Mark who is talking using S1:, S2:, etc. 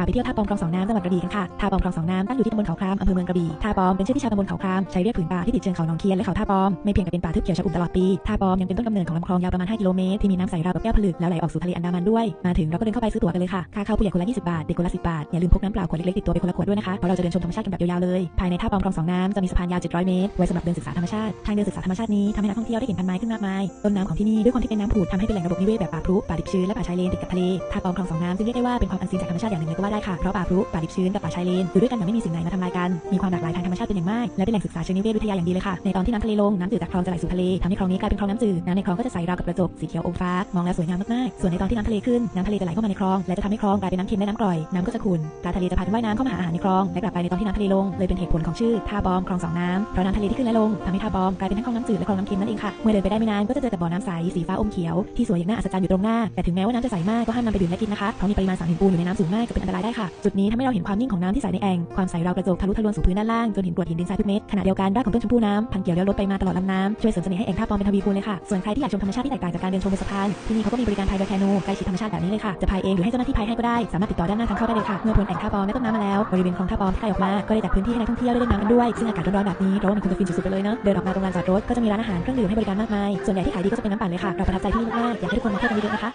S1: พาไปเที่ยวท่าปอมคลองสองน้ำจังหวัดกระบี่กันค่ะท่าปอมคลองสองน้ำตั้งอยู่ที่ตำบลเขาครามอำเภอเมืองกระบี่ท่าปอมเป็นชื่อที่ชาวตำบลเขาครามใช้เรียกผืนป่าที่ติดเชิงเขาหนองเคียนและเขาท่าปอมไม่เพียงแต่เป็นป่าทึบเขียวชอุ่มตลอดปีท่าปอมยังเป็นต้นกำเนิดของลำคลองยาวประมาณ 5 กิโลเมตรที่มีน้ำใสราวกับแก้วผลึกแล้วไหลออกสู่ทะเลอันดามันด้วยมาถึงเราก็เดินเข้าไปซื้อตั๋วกันเลยค่ะค่าเข้าผู้ใหญ่คนละ20 บาทเด็กคนละ10บาทอย่าลืมพกน้ำเปล่าขวดเล็กๆติดตัวไปคนละขวดด้วยนะคะเพราะเราจะเดินชมธรรมชาติกันแบบยาวๆเลยภายในท่าปอมคลองสองน้ำจะมีสะพานยาว700เมตรไว้สำหรับเดินศึกษาธรรมชาติทางเดินศึกษาธรรมชาตินี้ทำให้นักท่องเที่ยวได้เห็นพันไม้ขึ้นมากมายต้นน้ำของที่นี่ด้วยความที่เป็นน้ำผุดทำให้เป็นแหล่งระบบนิเวศแบบป่าพรุป่าดิบชื้นและป่าชายเลนติดกับทะเลท่าปอมคลองสองน้ำจึงเรียกได้ว่าเป็นความอันซีนจากธรรมชาติอย่างหนึ่งเลยก็ว่าาได้ค่ะ เพราะป่าพรุป่าดิบชื้นกับป่าชายเลนอยู่ด้วยกันแบบไม่มีสิ่งไหนมาทำลายกัน มีความหลากหลายทางธรรมชาติเป็นอย่างมาก และเป็นแหล่งศึกษาเชิงนิเวศวิทยาอย่างดีเลยค่ะ ในตอนที่น้ำทะเลลง น้ำจืดจากคลองจะไหลสู่ทะเลทำให้คลองนี้กลายเป็นคลองน้ำจืด น้ำในคลองก็จะใสราวกับกระจก สีเขียวอมฟ้า มองแล้วสวยงามมากๆ ส่วนในตอนที่น้ำทะเลขึ้น น้ำทะเลจะไหลเข้ามาในคลอง และจะทำให้คลองกลายเป็นน้ำเค็มและน้ำกร่อย น้ำก็จะขุ่นปลาทะเลจะพากันว่ายน้ำเข้ามาหาอาหารในคลอง และกลับไปในตอนที่น้ำทะเลลง เลยเป็นเหตุผลของชื่อท่าบอมคลองสองน้ำเพราะน้ำทะเลที่ขึ้นและลงทำให้ท่าบอมกลายเป็นทั้งคลองน้ำจืดและคลองน้ำเค็มนั่นเองค่ะเมื่อเดินไปได้ไม่นานก็จะเจอกับบ่อน้ำใสสีฟ้าอมเขียวที่สวยอย่างน่าอัศจรรย์อยู่ตรงหน้าแต่ถึงแม้ว่าน้ำจะใสมากก็ห้ามนำไปดื่มและกินนะคะเพราะมีปริมาณสารหินปูนอยู่ในน้ำสูงมากจะเป็นอันตรายายได้ค่ะ จุดนี้ทำให้เราเห็นความนิ่งของน้ำที่ใสในแองความใสราวกระจกทะลุทะลวงสู่พื้นด้านล่างจนเห็นกรวดหินดินทรายทุกเม็ดขณะเดียวกันรากของต้นชมพู่น้ำพันเกี่ยวแล้วลดไปมาตลอดลำน้ำช่วยเสริมเสน่ห์ให้แองท่าปอมเป็นทวีคูณเลยค่ะส่วนใครที่อยากชมธรรมชาติที่แตกต่างจากการเดินชมบนสะพานที่นี่เขาก็มีบริการพายเรือแคนูใกล้ชิดธรรมชาติแบบนี้เลยค่ะจะพายเองหรือให้เจ้าหน้าที่พายให้ก็ได้สามารถติดต่อด้านหน้าทางเข้าได้เลยค่ะเมื่อพ้นแองท่าปอมและต้นน้ำมาแล้วบริเวณคลองท่าปอมที่ไกลออกมาก็ได้จัดพื้นที่ให้นักท่องเที่ยวได้เล่นน้ำกันด้วยซึ่งอากาศร้อนๆแบบนี้เราว่ามันคงจะฟินสุดๆไปเลยเนอะเดินออกมาตรงลานจอดรถก็จะมีร้านอาหารเครื่องดื่มให้บริการมากมายส่วนใหญ่ที่ขายดีก็จะเป็นน้ำปั่นเลยค่ะเราประทับใจที่นี่มากๆอยากให้ทุกคนมาเที่ยวกันเยอะๆนะคะ